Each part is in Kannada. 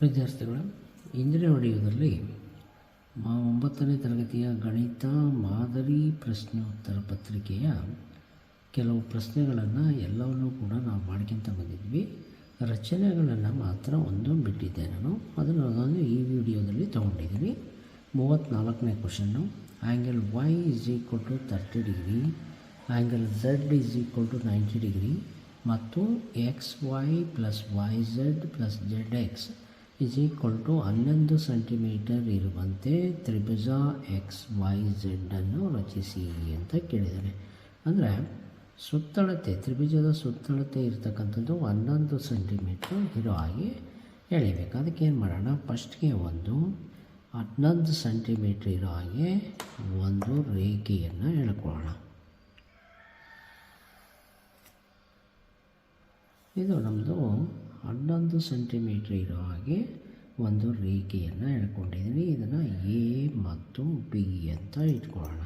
ವಿದ್ಯಾರ್ಥಿಗಳು ವಿಡಿಯೋದಲ್ಲಿ ಮ- ಒಂಬತ್ತನೇ ತರಗತಿಯ ಗಣಿತ ಮಾದರಿ ಪ್ರಶ್ನೋತ್ತರ ಪತ್ರಿಕೆಯ ಕೆಲವು ಪ್ರಶ್ನೆಗಳನ್ನು ಎಲ್ಲವನ್ನೂ ಕೂಡ ನಾವು ಮಾಡ್ಕೊತ ಬಂದಿದ್ವಿ. ರಚನೆಗಳನ್ನು ಮಾತ್ರ ಒಂದು ಬಿಟ್ಟಿದ್ದೆ ನಾನು. ಅದನ್ನು ನಾನು ಈ ವಿಡಿಯೋದಲ್ಲಿ ತೊಗೊಂಡಿದ್ದೀನಿ. ಮೂವತ್ತ್ನಾಲ್ಕನೇ question angle Y is equal to thirty degree angle Z is equal to ninety degree ಮತ್ತು X Y plus Y Z plus Z X is equal to ಹನ್ನೊಂದು ಸೆಂಟಿಮೀಟರ್ ಇರುವಂತೆ ತ್ರಿಭುಜ ಎಕ್ಸ್ ವೈ ಝೆಡ್ಡನ್ನು ರಚಿಸಿ ಅಂತ ಕೇಳಿದ್ದಾರೆ. ಅಂದರೆ ಸುತ್ತಳತೆ, ತ್ರಿಭುಜದ ಸುತ್ತಳತೆ ಇರತಕ್ಕಂಥದ್ದು ಹನ್ನೊಂದು ಸೆಂಟಿಮೀಟ್ರ್ ಇರೋ ಹಾಗೆ ಎಳಿಬೇಕು. ಅದಕ್ಕೆ ಏನು ಮಾಡೋಣ? ಫಸ್ಟ್ಗೆ ಒಂದು ಹನ್ನೊಂದು ಸೆಂಟಿಮೀಟ್ರ್ ಇರೋ ಹಾಗೆ ಒಂದು ರೇಖೆಯನ್ನು ಎಳ್ಕೊಳ್ಳೋಣ. ಇದು ನಮ್ಮದು ಹನ್ನೊಂದು ಸೆಂಟಿಮೀಟ್ರ್ ಇರೋ ಹಾಗೆ ಒಂದು ರೇಖೆಯನ್ನು ಎಳ್ಕೊಂಡಿದ್ದೀನಿ. ಇದನ್ನು ಎ ಮತ್ತು ಬಿ ಅಂತ ಇಟ್ಕೊಳ್ಳೋಣ.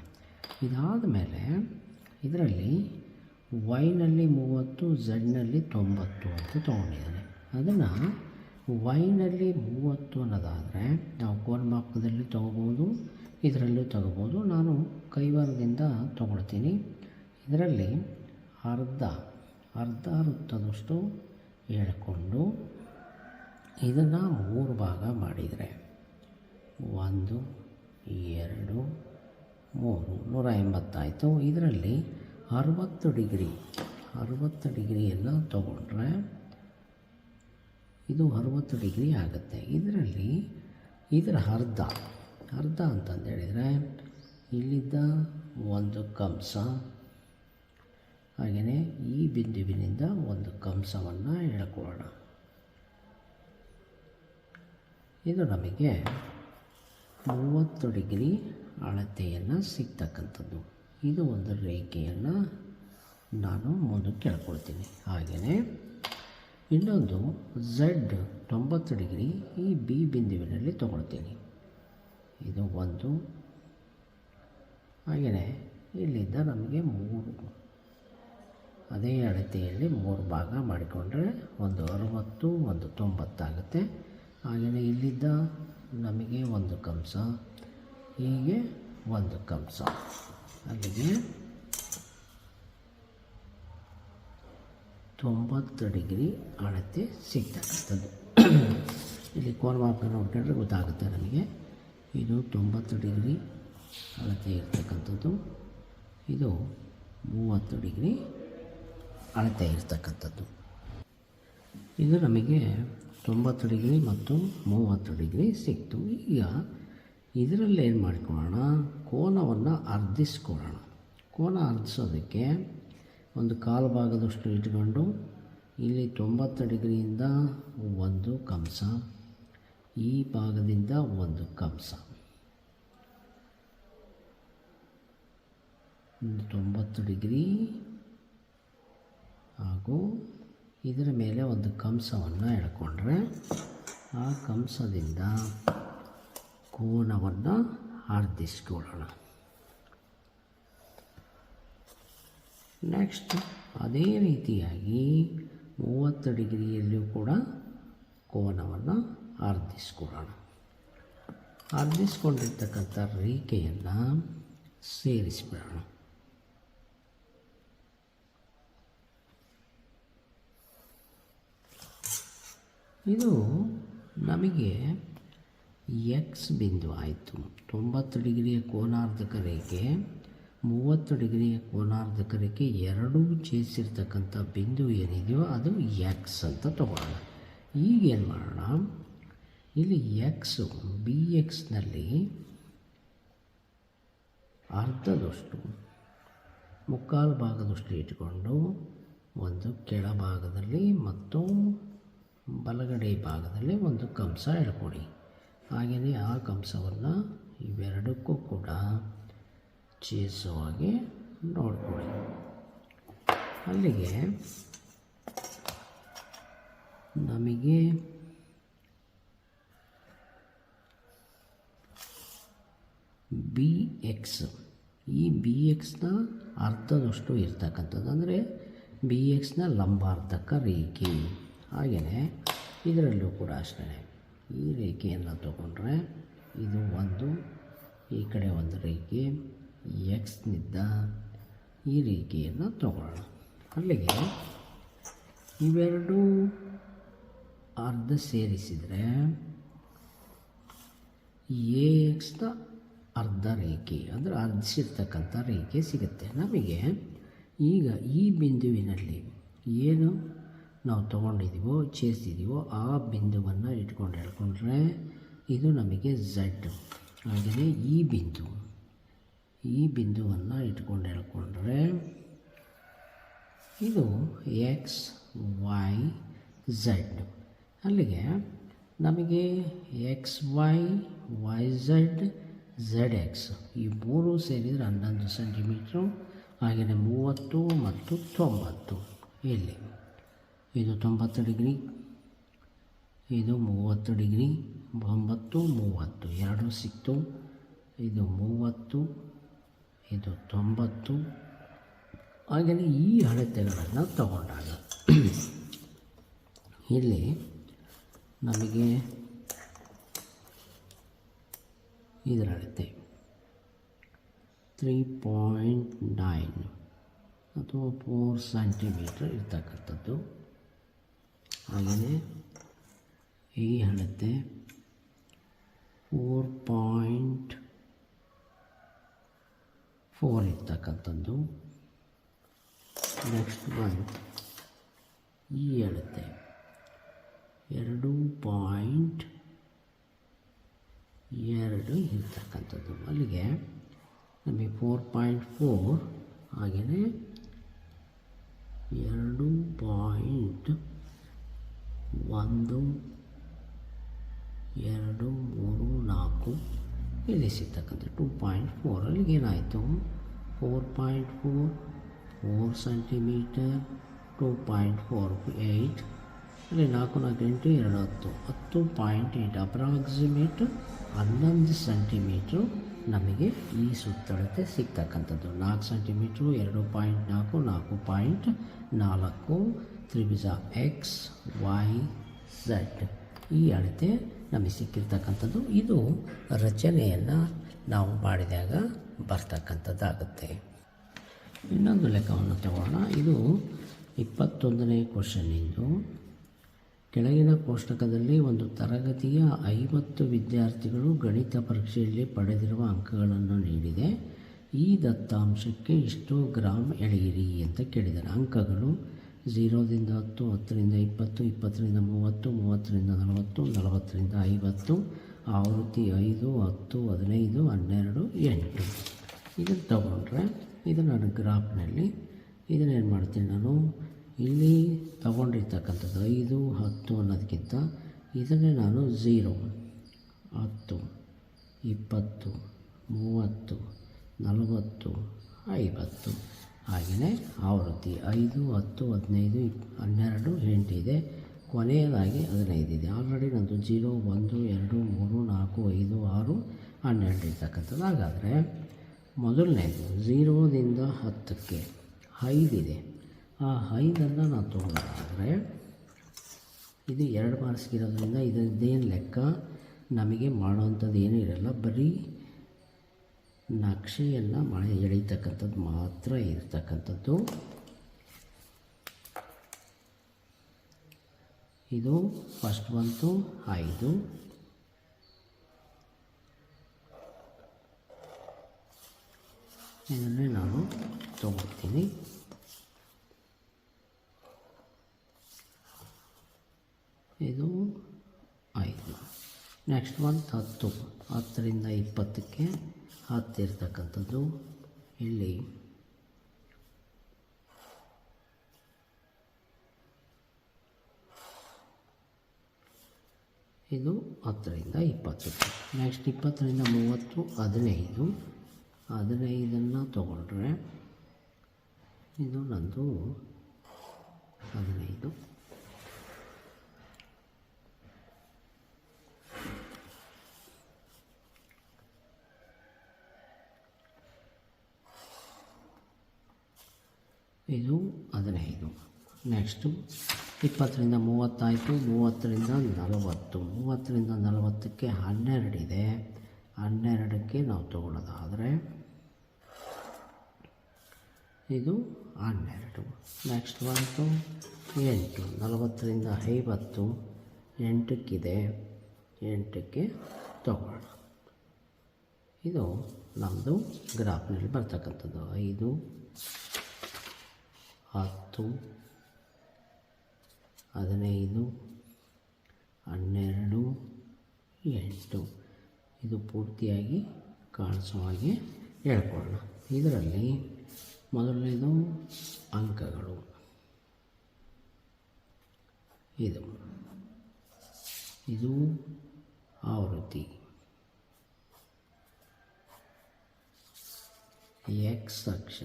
ಇದಾದ ಮೇಲೆ ಇದರಲ್ಲಿ ವೈನಲ್ಲಿ ಮೂವತ್ತು, ಝಡ್ನಲ್ಲಿ ತೊಂಬತ್ತು ಅಂತ ತೊಗೊಂಡಿದ್ದಾನೆ. ಅದನ್ನು ವೈನಲ್ಲಿ ಮೂವತ್ತು ಅನ್ನೋದಾದರೆ ನಾವು ಕೋಲ್ಮಾಪಕದಲ್ಲಿ ತೊಗೋಬೋದು, ಇದರಲ್ಲೂ ತೊಗೋಬೋದು. ನಾನು ಕೈವಾರದಿಂದ ತೊಗೊಳ್ತೀನಿ. ಇದರಲ್ಲಿ ಅರ್ಧ ಅರ್ಧ ವೃತ್ತದಷ್ಟು ಎಳ್ಕೊಂಡು ಇದನ್ನು ಮೂರು ಭಾಗ ಮಾಡಿದರೆ ಒಂದು, ಎರಡು, ಮೂರು. ನೂರ ಎಂಬತ್ತಾಯಿತು. ಇದರಲ್ಲಿ ಅರುವತ್ತು ಡಿಗ್ರಿ, ಅರುವತ್ತು ಡಿಗ್ರಿಯನ್ನು ತಗೊಂಡ್ರೆ ಇದು ಅರುವತ್ತು ಡಿಗ್ರಿ ಆಗುತ್ತೆ. ಇದರಲ್ಲಿ ಇದರ ಅರ್ಧ ಅರ್ಧ ಅಂತಂದೇಳಿದರೆ ಇಲ್ಲಿದ್ದ ಒಂದು ಕಂಸ ಹಾಗೆಯೇ ಈ ಬಿಂದುವಿನಿಂದ ಒಂದು ಕಂಸವನ್ನು ಎಳ್ಕೊಳ್ಳೋಣ. ಇದು ನಮಗೆ ಮೂವತ್ತು ಡಿಗ್ರಿ ಅಳತೆಯನ್ನು ಸಿಗ್ತಕ್ಕಂಥದ್ದು. ಇದು ಒಂದು ರೇಖೆಯನ್ನು ನಾನು ಮುಂದಕ್ಕೆ ಎಳ್ಕೊಳ್ತೀನಿ ಹಾಗೆಯೇ ಇನ್ನೊಂದು ಝಡ್ ತೊಂಬತ್ತು ಡಿಗ್ರಿ ಈ ಬಿ ಬಿಂದುವಿನಲ್ಲಿ ತೊಗೊಳ್ತೀನಿ. ಇದು ಒಂದು. ಹಾಗೆಯೇ ಇಲ್ಲಿಂದ ನಮಗೆ ಮೂರು. ಅದೇ ಅಳತೆಯಲ್ಲಿ ಮೂರು ಭಾಗ ಮಾಡಿಕೊಂಡ್ರೆ ಒಂದು ಅರವತ್ತು, ಒಂದು ತೊಂಬತ್ತಾಗುತ್ತೆ. ಹಾಗೆಯೇ ಇಲ್ಲಿದ್ದ ನಮಗೆ ಒಂದು ಕಂಸ ಹೀಗೆ ಒಂದು ಕಂಸ ಅಲ್ಲಿಗೆ ತೊಂಬತ್ತು ಡಿಗ್ರಿ ಅಳತೆ ಸಿಗ್ತಕ್ಕಂಥದ್ದು. ಇಲ್ಲಿ ಕೋರ್ಮಾಪಕ ನೋಡ್ಕೊಂಡ್ರೆ ಗೊತ್ತಾಗುತ್ತೆ ನಮಗೆ. ಇದು ತೊಂಬತ್ತು ಡಿಗ್ರಿ ಅಳತೆ ಇರ್ತಕ್ಕಂಥದ್ದು. ಇದು ಮೂವತ್ತು ಡಿಗ್ರಿ ಅಳತೆ ಇರ್ತಕ್ಕಂಥದ್ದು. ಇದು ನಮಗೆ ತೊಂಬತ್ತು ಡಿಗ್ರಿ ಮತ್ತು ಮೂವತ್ತು ಡಿಗ್ರಿ ಸಿಕ್ತು. ಈಗ ಇದರಲ್ಲಿ ಏನು ಮಾಡ್ಕೊಳ್ಳೋಣ? ಕೋನವನ್ನು ಅರ್ಧಿಸ್ಕೊಳ್ಳೋಣ. ಕೋನ ಅರ್ಧಿಸೋದಕ್ಕೆ ಒಂದು ಕಾಲು ಭಾಗದಷ್ಟು ಇಟ್ಕೊಂಡು ಇಲ್ಲಿ ತೊಂಬತ್ತು ಡಿಗ್ರಿಯಿಂದ ಒಂದು ಕಂಸ ಈ ಭಾಗದಿಂದ ಒಂದು ಕಂಸ ಒಂದು ತೊಂಬತ್ತು ಡಿಗ್ರಿ ಹಾಗೂ ಇದರ ಮೇಲೆ ಒಂದು ಕಂಸವನ್ನು ಎಳ್ಕೊಂಡ್ರೆ ಆ ಕಂಸದಿಂದ ಕೋನವನ್ನು ಆರ್ಧಿಸ್ಕೊಳ್ಳೋಣ ನೆಕ್ಸ್ಟ್ ಅದೇ ರೀತಿಯಾಗಿ ಮೂವತ್ತು ಡಿಗ್ರಿಯಲ್ಲಿಯೂ ಕೂಡ ಕೋನವನ್ನು ಆರ್ಧಿಸ್ಕೊಳ್ಳೋಣ ಆರ್ಧಿಸ್ಕೊಂಡಿರ್ತಕ್ಕಂಥ ರೇಖೆಯನ್ನು ಸೇರಿಸಿಬಿಡೋಣ. ಇದು ನಮಗೆ ಎಕ್ಸ್ ಬಿಂದು ಆಯಿತು. ತೊಂಬತ್ತು ಡಿಗ್ರಿಯ ಕೋನಾರ್ಧಕ ರೇಖೆ, ಮೂವತ್ತು ಡಿಗ್ರಿಯ ಕೋನಾರ್ಧಕ ರೇಖೆ ಎರಡೂ ಛೇದಿಸಿರ್ತಕ್ಕಂಥ ಬಿಂದು ಏನಿದೆಯೋ ಅದು ಎಕ್ಸ್ ಅಂತ ತಗೊಳ್ಳೋಣ ಈಗೇನು ಮಾಡೋಣ? ಇಲ್ಲಿ ಎಕ್ಸು ಬಿ ಎಕ್ಸ್ನಲ್ಲಿ ಅರ್ಧದಷ್ಟು, ಮುಕ್ಕಾಲು ಭಾಗದಷ್ಟು ಇಟ್ಕೊಂಡು ಒಂದು ಕೆಳಭಾಗದಲ್ಲಿ ಮತ್ತು ಬಲಗಡೆ ಭಾಗದಲ್ಲಿ ಒಂದು ಕಂಸ ಎಳ್ಕೊಡಿ ಹಾಗೆಯೇ ಆ ಕಂಸವನ್ನು ಇವೆರಡಕ್ಕೂ ಕೂಡ ಹಾಗೆ ನೋಡ್ಕೊಳ್ಳಿ ಅಲ್ಲಿಗೆ ನಮಗೆ ಬಿ ಎಕ್ಸ್ ಈ ಬಿ ಎಕ್ಸ್ನ ಅರ್ಧದಷ್ಟು ಇರ್ತಕ್ಕಂಥದ್ದು. ಅಂದರೆ ಬಿ ಎಕ್ಸ್ನ ಲಂಬಾರ್ಧಕ ರೇಖೆ. ಹಾಗೆಯೇ ಇದರಲ್ಲೂ ಕೂಡ ಅಷ್ಟೇ ಈ ರೇಖೆಯನ್ನು ತಗೊಂಡ್ರೆ ಇದು ಒಂದು, ಈ ಕಡೆ ಒಂದು ರೇಖೆ ಎಕ್ಸ್ನಿಂದ ಈ ರೇಖೆಯನ್ನು ತಗೊಳ್ಳೋಣ. ಅಲ್ಲಿಗೆ ಇವೆರಡೂ ಅರ್ಧ ಸೇರಿಸಿದರೆ ಎ ಎಕ್ಸ್ನ ಅರ್ಧ ರೇಖೆ, ಅಂದರೆ ಅರ್ಧಿಸಿರ್ತಕ್ಕಂಥ ರೇಖೆ ಸಿಗುತ್ತೆ. ನಮಗೆ ಈಗ ಈ ಬಿಂದುವಿನಲ್ಲಿ ಏನು ನಾವು ತೊಗೊಂಡಿದ್ದೀವೋ ಚೇರ್ಸಿದ್ದೀವೋ ಆ ಬಿಂದುವನ್ನು ಇಟ್ಕೊಂಡು ಹೇಳ್ಕೊಂಡ್ರೆ ಇದು ನಮಗೆ ಝಡ್ ಹಾಗೆಯೇ ಈ ಬಿಂದು, ಈ ಬಿಂದುವನ್ನು ಇಟ್ಕೊಂಡು ಹೇಳ್ಕೊಂಡ್ರೆ ಇದು ಎಕ್ಸ್ ವೈ ಝಡ್ ಅಲ್ಲಿಗೆ ನಮಗೆ X Y Y Z Z X ಈ ಮೂರು ಸೇರಿದರೆ ಹನ್ನೊಂದು ಸೆಂಟಿಮೀಟ್ರು ಹಾಗೆಯೇ ಮೂವತ್ತು ಮತ್ತು ತೊಂಬತ್ತು ಇಲ್ಲಿ. ಇದು ತೊಂಬತ್ತು ಡಿಗ್ರಿ, ಇದು ಮೂವತ್ತು ಡಿಗ್ರಿ, ಒಂಬತ್ತು, ಮೂವತ್ತು. ಎರಡು ಸಿಕ್ತು. ಇದು ಮೂವತ್ತು, ಇದು ತೊಂಬತ್ತು. ಹಾಗೆಯೇ ಈ ಅಳತೆಗಳನ್ನು ತಗೊಂಡಾಗ. ಇಲ್ಲಿ ನಮಗೆ ಇದರ ಅಳತೆ. ತ್ರೀ ಪಾಯಿಂಟ್ ನೈನ್ ಅಥವಾ ಫೋರ್ ಸೆಂಟಿಮೀಟರ್ ಇರ್ತಕ್ಕಂಥದ್ದು. ಹಾಗೆಯೇ ಈ ಅಳತೆ ಫೋರ್ ಪಾಯಿಂಟ್ ಫೋರ್ ಇರ್ತಕ್ಕಂಥದ್ದು. ನೆಕ್ಸ್ಟ್ ಮಂತ್ ಈ ಅಳತೆ ಎರಡು ಪಾಯಿಂಟ್ ಎರಡು ಇರ್ತಕ್ಕಂಥದ್ದು. ಅಲ್ಲಿಗೆ ನಮಗೆ ಫೋರ್ ಪಾಯಿಂಟ್ ಫೋರ್ ಹಾಗೆಯೇ ಎರಡು ಪಾಯಿಂಟ್ ಒಂದು, ಎರಡು, ಮೂರು, ನಾಲ್ಕು ಇಲ್ಲಿ ಸಿಗ್ತಕ್ಕಂಥ ಟು ಪಾಯಿಂಟ್ ಫೋರಲ್ಲಿ ಏನಾಯಿತು? Four point four four centimetre two point four eight ಅಲ್ಲಿ ನಾಲ್ಕು ನಾಲ್ಕು, ಎಂಟು, ಎರಡು, ಹತ್ತು. ಹತ್ತು ಪಾಯಿಂಟ್ ಏಯ್ಟ್ ಅಪ್ರಾಕ್ಸಿಮೇಟ್ ಹನ್ನೊಂದು ಸೆಂಟಿಮೀಟ್ರು ನಮಗೆ ಈ ಸುತ್ತಳತೆ ಸಿಗ್ತಕ್ಕಂಥದ್ದು. ನಾಲ್ಕು ಸೆಂಟಿಮೀಟ್ರು ಎರಡು ಪಾಯಿಂಟ್ ನಾಲ್ಕು ನಾಲ್ಕು ಪಾಯಿಂಟ್ ನಾಲ್ಕು. ತ್ರಿಭುಜ ಎಕ್ಸ್ ವೈ ಝಡ್ ಈ ಅಳತೆ ನಮಗೆ ಸಿಕ್ಕಿರ್ತಕ್ಕಂಥದ್ದು. ಇದು ರಚನೆಯನ್ನು ನಾವು ಮಾಡಿದಾಗ ಬರ್ತಕ್ಕಂಥದ್ದಾಗುತ್ತೆ. ಇನ್ನೊಂದು ಲೆಕ್ಕವನ್ನು ತಗೋಣ. ಇದು ಇಪ್ಪತ್ತೊಂದನೇ ಕ್ವಶನಿಂದು ಕೆಳಗಿನ ಕೋಷ್ಟಕದಲ್ಲಿ ಒಂದು ತರಗತಿಯ ಐವತ್ತು ವಿದ್ಯಾರ್ಥಿಗಳು ಗಣಿತ ಪರೀಕ್ಷೆಯಲ್ಲಿ ಪಡೆದಿರುವ ಅಂಕಗಳನ್ನು ನೀಡಿದೆ. ಈ ದತ್ತಾಂಶಕ್ಕೆ ಇಷ್ಟು ಗ್ರಾಮ್ ಎಳೆಯಿರಿ ಅಂತ ಕೇಳಿದ್ದಾರೆ. ಅಂಕಗಳು ಝೀರೋದಿಂದ ಹತ್ತು, ಹತ್ತರಿಂದ ಇಪ್ಪತ್ತು, ಇಪ್ಪತ್ತರಿಂದ ಮೂವತ್ತು, ಮೂವತ್ತರಿಂದ ನಲವತ್ತು, ನಲವತ್ತರಿಂದ ಐವತ್ತು, ಆವೃತ್ತಿ ಐದು, ಹತ್ತು, ಹದಿನೈದು, ಹನ್ನೆರಡು, ಎಂಟು. ಇದನ್ನು ತಗೊಂಡ್ರೆ ಇದು ನಾನು ಗ್ರಾಫ್ನಲ್ಲಿ ಇದನ್ನೇನು ಮಾಡ್ತೀನಿ ನಾನು? ಇಲ್ಲಿ ತಗೊಂಡಿರ್ತಕ್ಕಂಥದ್ದು ಐದು, ಹತ್ತು ಅನ್ನೋದಕ್ಕಿಂತ ಇದನ್ನೇ ನಾನು ಝೀರೋ, ಹತ್ತು, ಇಪ್ಪತ್ತು, ಮೂವತ್ತು, ನಲವತ್ತು, ಐವತ್ತು. ಹಾಗೆಯೇ ಆವೃತ್ತಿ ಐದು, ಹತ್ತು, ಹದಿನೈದು ಹನ್ನೆರಡು ಇದೆ. ಕೊನೆಯದಾಗಿ ಹದಿನೈದು ಇದೆ. ಆಲ್ರೆಡಿ ನಂದು ಜೀರೋ, ಒಂದು, ಎರಡು, ಮೂರು, ನಾಲ್ಕು, ಐದು, ಆರು, ಹನ್ನೆರಡು ಇರ್ತಕ್ಕಂಥದ್ದು. ಹಾಗಾದರೆ ಮೊದಲನೇದು ಝೀರೋದಿಂದ ಹತ್ತಕ್ಕೆ ಐದಿದೆ ಆ ಐದನ್ನು ನಾನು ತೊಗೊಳ್ಳೋದಾದರೆ ಇದು ಎರಡು ಮಾರ್ಕ್ಸ್ಗಿರೋದ್ರಿಂದ ಇದರದ್ದೇನು ಲೆಕ್ಕ? ನಮಗೆ ಮಾಡೋವಂಥದ್ದು ಏನೂ ಇರಲ್ಲ. ಬರೀ ನಕ್ಷೆಯನ್ನು ಮಳೆ ಎಳೀತಕ್ಕಂಥದ್ದು ಮಾತ್ರ ಇರ್ತಕ್ಕಂಥದ್ದು. ಇದು ಫಸ್ಟ್ ಬಂತು, ಐದು. ಇದನ್ನೇ ನಾನು ತಗೊಳ್ತೀನಿ ಇದು ಐದು. ನೆಕ್ಸ್ಟ್ ಮಂತ್ ಹತ್ತು. ಹತ್ತರಿಂದ ಇಪ್ಪತ್ತಕ್ಕೆ ಹತ್ತಿರ್ತಕ್ಕಂಥದ್ದು ಇಲ್ಲಿ. ಇದು ಹತ್ತರಿಂದ ಇಪ್ಪತ್ತು ನೆಕ್ಸ್ಟ್ ಇಪ್ಪತ್ತರಿಂದ ಮೂವತ್ತು ಹದಿನೈದು. ಹದಿನೈದನ್ನು ತಗೊಂಡ್ರೆ ಇದು ನಂದು ಹದಿನೈದು. ಇದು ಹದಿನೈದು. ನೆಕ್ಸ್ಟು ಇಪ್ಪತ್ತರಿಂದ ಮೂವತ್ತಾಯಿತು, ಮೂವತ್ತರಿಂದ ನಲವತ್ತು. ಮೂವತ್ತರಿಂದ ನಲವತ್ತಕ್ಕೆ ಹನ್ನೆರಡಿದೆ ಹನ್ನೆರಡಕ್ಕೆ ನಾವು ತಗೊಳ್ಳೋದಾದರೆ ಇದು ಹನ್ನೆರಡು. ನೆಕ್ಸ್ಟ್ ಬಂತು, ಎಂಟು. ನಲವತ್ತರಿಂದ ಐವತ್ತು, ಎಂಟಕ್ಕಿದೆ. ಎಂಟಕ್ಕೆ ತಗೊಳ್ಳೋಣ ಇದು ನಮ್ಮದು ಗ್ರಾಫ್ನಲ್ಲಿ ಬರ್ತಕ್ಕಂಥದ್ದು. ಐದು ಹತ್ತು, ಹದಿನೈದು, ಹನ್ನೆರಡು, ಎಂಟು. ಇದು ಪೂರ್ತಿಯಾಗಿ ಕಾಣಿಸೋ ಹಾಗೆ ಹೇಳ್ಕೊಳ್ಳೋಣ. ಇದರಲ್ಲಿ ಮೊದಲನೇದು ಅಂಕಗಳು. ಇದು. ಇದು ಆವೃತ್ತಿ. ಎಕ್ಸ್ ಅಕ್ಷ.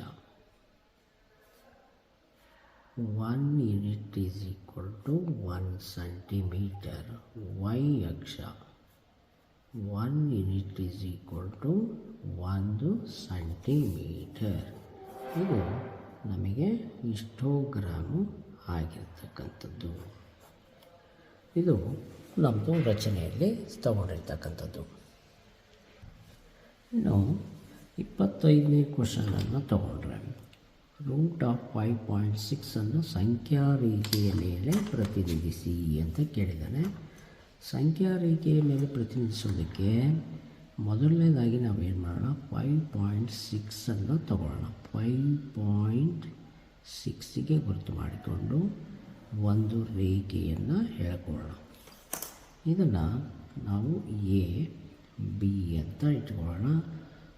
One unit is equal to one centimetre Y ಅಕ್ಷ one unit is equal to ಒಂದು ಸೆಂಟಿಮೀಟರ್ ಇದು ನಮಗೆ ಇಷ್ಟೋಗ್ರಾಮು ಆಗಿರ್ತಕ್ಕಂಥದ್ದು. ಇದು ನಮ್ಮದು ರಚನೆಯಲ್ಲಿ ತಗೊಂಡಿರ್ತಕ್ಕಂಥದ್ದು ಇನ್ನು ಇಪ್ಪತ್ತೈದನೇ ಕ್ವಶನನ್ನು ತಗೊಂಡ್ರೆ. ರೂಟ್ ಆಫ್ ಫೈವ್ ಪಾಯಿಂಟ್ ಸಿಕ್ಸನ್ನು ಸಂಖ್ಯಾ ರೇಖೆಯ ಮೇಲೆ ಪ್ರತಿನಿಧಿಸಿ ಅಂತ ಕೇಳಿದ್ದಾನೆ. ಸಂಖ್ಯಾ ರೇಖೆಯ ಮೇಲೆ ಪ್ರತಿನಿಧಿಸೋದಕ್ಕೆ ಮೊದಲನೇದಾಗಿ ನಾವು ಏನು ಮಾಡೋಣ? ಫೈವ್ ಪಾಯಿಂಟ್ ಸಿಕ್ಸನ್ನು ತಗೊಳ್ಳೋಣ. ಫೈವ್ ಪಾಯಿಂಟ್ ಸಿಕ್ಸಿಗೆ ಗುರುತು ಮಾಡಿಕೊಂಡು ಒಂದು ರೇಖೆಯನ್ನು ಹೇಳ್ಕೊಳ್ಳೋಣ ಇದನ್ನು ನಾವು ಎ, ಬಿ ಅಂತ ಇಟ್ಕೊಳ್ಳೋಣ.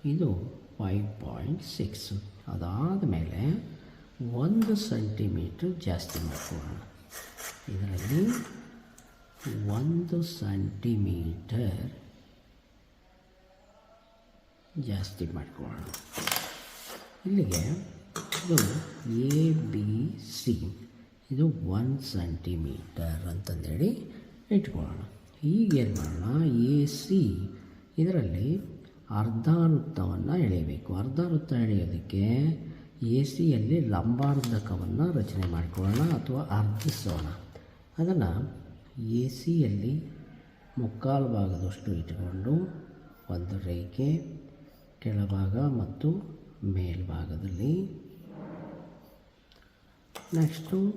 ಇದು ಫೈವ್ ಪಾಯಿಂಟ್ ಸಿಕ್ಸ್. ಅದಾದ ಮೇಲೆ ಒಂದು ಸೆಂಟಿಮೀಟ್ರ್ ಜಾಸ್ತಿ ಮಾಡ್ಕೊಳ್ಳೋಣ. ಇದರಲ್ಲಿ ಒಂದು ಸೆಂಟಿಮೀಟರ್ ಜಾಸ್ತಿ ಮಾಡ್ಕೊಳ್ಳೋಣ. ಇಲ್ಲಿಗೆ ಇದು ಎ ಬಿ ಸಿ ಇದು ಒನ್ ಸೆಂಟಿಮೀಟರ್ ಅಂತಂದೇಳಿ ಇಟ್ಕೊಳ್ಳೋಣ. ಈಗೇನು ಮಾಡೋಣ? ಎ ಸಿ ಇದರಲ್ಲಿ ಅರ್ಧ ವೃತ್ತವನ್ನು ಎಳೆಯಬೇಕು. ಅರ್ಧ ವೃತ್ತ ಎಳೆಯೋದಕ್ಕೆ ಎ ಸಿಯಲ್ಲಿ ಲಂಬಾರ್ಧಕವನ್ನು ರಚನೆ ಮಾಡಿಕೊಳ್ಳೋಣ ಅಥವಾ ಅರ್ಧಿಸೋಣ. ಅದನ್ನು ಎ ಸಿಯಲ್ಲಿ ಮುಕ್ಕಾಲು ಭಾಗದಷ್ಟು ಇಟ್ಟುಕೊಂಡು ಒಂದು ರೇಖೆ, ಕೆಳಭಾಗ ಮತ್ತು ಮೇಲ್ಭಾಗದಲ್ಲಿ. ನೆಕ್ಸ್ಟು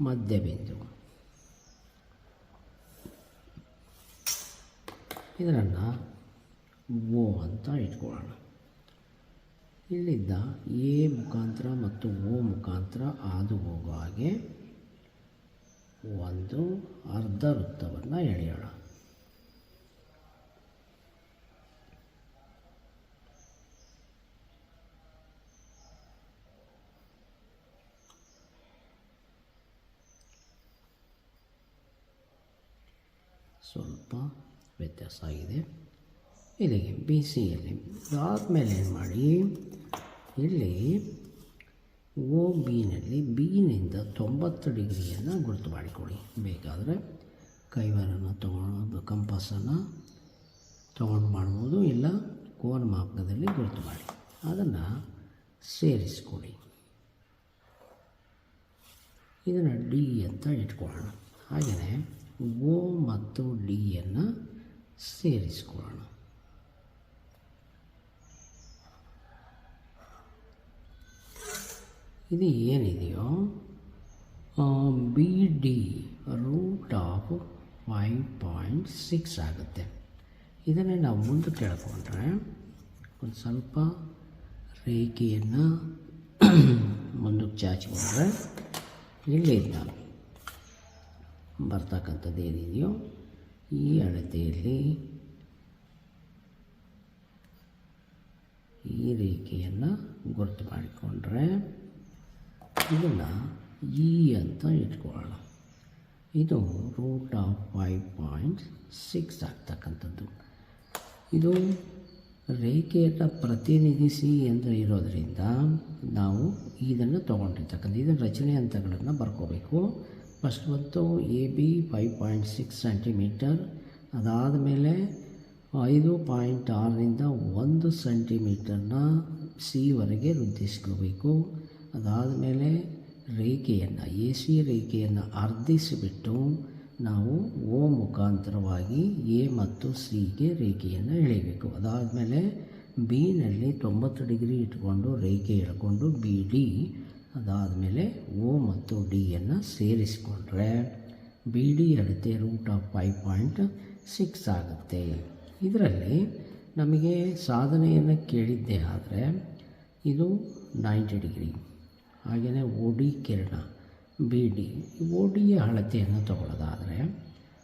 ಮಧ್ಯಬಿಂದು. ಇದನ್ನು ಓ ಅಂತ ಇಟ್ಕೊಳ್ಳೋಣ. ಇಲ್ಲಿಂದ ಎ ಮುಖಾಂತರ ಮತ್ತು ಓ ಮುಖಾಂತರ ಹಾದು ಹೋಗೋ ಹಾಗೆ ಒಂದು ಅರ್ಧ ವೃತ್ತವನ್ನು ಎಳೆಯೋಣ. ಸ್ವಲ್ಪ ವ್ಯತ್ಯಾಸ ಆಗಿದೆ. ಇಲ್ಲಿಗೆ ಬಿ ಸಿಯಲ್ಲಿ ಆದಮೇಲೆ ಏನು ಮಾಡಿ, ಇಲ್ಲಿ ಓ ಬಿನಲ್ಲಿ ಬಿನಿಂದ ತೊಂಬತ್ತು ಡಿಗ್ರಿಯನ್ನು ಗುರುತು ಮಾಡಿಕೊಡಿ ಬೇಕಾದರೆ ಕೈವಾರನ್ನು ತೊಗೊಂಡು ಕಂಪಸನ್ನು ತೊಗೊಂಡು ಮಾಡ್ಬೋದು, ಇಲ್ಲ ಕೋನ ಮಾಪಕದಲ್ಲಿ ಗುರುತು ಮಾಡಿ. ಅದನ್ನು ಸೇರಿಸ್ಕೊಡಿ ಇದನ್ನು ಡಿ ಅಂತ ಇಟ್ಕೊಳ್ಳೋಣ. ಹಾಗೆಯೇ ಓ ಮತ್ತು ಡಿಯನ್ನು ಸೇರಿಸ್ಕೊಳ್ಳೋಣ. ಇದು ಏನಿದೆಯೋ? B D root of five point six ಆಗುತ್ತೆ. ಇದನ್ನೇ ನಾವು ಮುಂದೆ ಕೇಳ್ಕೊಂಡ್ರೆ ಒಂದು ಸ್ವಲ್ಪ ರೇಖೆಯನ್ನು ಮುಂದಕ್ಕೆ ಚಾಚಿಕೊಂಡ್ರೆ ಇಲ್ಲಿಂದ ಬರ್ತಕ್ಕಂಥದ್ದು ಏನಿದೆಯೋ ಈ ಅಳತೆಯಲ್ಲಿ ಈ ರೇಖೆಯನ್ನು ಗುರುತು ಮಾಡಿಕೊಂಡ್ರೆ ಇದನ್ನು ಇ ಅಂತ ಇಟ್ಕೊಳ್ಳೋಣ. ಇದು root of five point six ಆಗ್ತಕ್ಕಂಥದ್ದು. ಇದು ರೇಖೆಯನ್ನು ಪ್ರತಿನಿಧಿಸಿ ಎಂದು ಇರೋದರಿಂದ ನಾವು ಇದನ್ನು ತೊಗೊಂಡಿರ್ತಕ್ಕಂಥ ಇದನ್ನು ರಚನೆ ಹಂತಗಳನ್ನು ಬರ್ಕೋಬೇಕು. ಫಸ್ಟ್ ಬಂತು A B five point six centimetre ಅದಾದ ಮೇಲೆ ಐದು ಪಾಯಿಂಟ್ ಆರರಿಂದ ಒಂದು ಸೆಂಟಿಮೀಟರ್ನ ಸಿವರೆಗೆ ವೃದ್ಧಿಸ್ಕೋಬೇಕು ಅದಾದಮೇಲೆ ರೇಖೆಯನ್ನು ಎ ಸಿ ರೇಖೆಯನ್ನು ಅರ್ಧಿಸಿಬಿಟ್ಟು ನಾವು ಓ ಮುಖಾಂತರವಾಗಿ ಎ ಮತ್ತು ಸಿಗೆ ರೇಖೆಯನ್ನು ಎಳೆಯಬೇಕು. ಅದಾದಮೇಲೆ ಬಿನಲ್ಲಿ ತೊಂಬತ್ತು ಡಿಗ್ರಿ ಇಟ್ಕೊಂಡು ರೇಖೆ ಎಳ್ಕೊಂಡು ಬಿ ಡಿ ಅದಾದಮೇಲೆ ಓ ಮತ್ತು ಡಿಯನ್ನು ಸೇರಿಸಿಕೊಂಡ್ರೆ ಬಿ ಡಿ ಅಳತೆ root of five point six ಆಗುತ್ತೆ. ಇದರಲ್ಲಿ ನಮಗೆ ಸಾಧನೆಯನ್ನು ಕೇಳಿದ್ದೆ ಆದರೆ ಇದು ನೈಂಟಿ ಡಿಗ್ರಿ. ಹಾಗೆಯೇ ಓ ಡಿ ಕಿರಣ ಬಿ ಡಿ ಓ ಡಿಯ ಅಳತೆಯನ್ನು ತಗೊಳ್ಳೋದಾದರೆ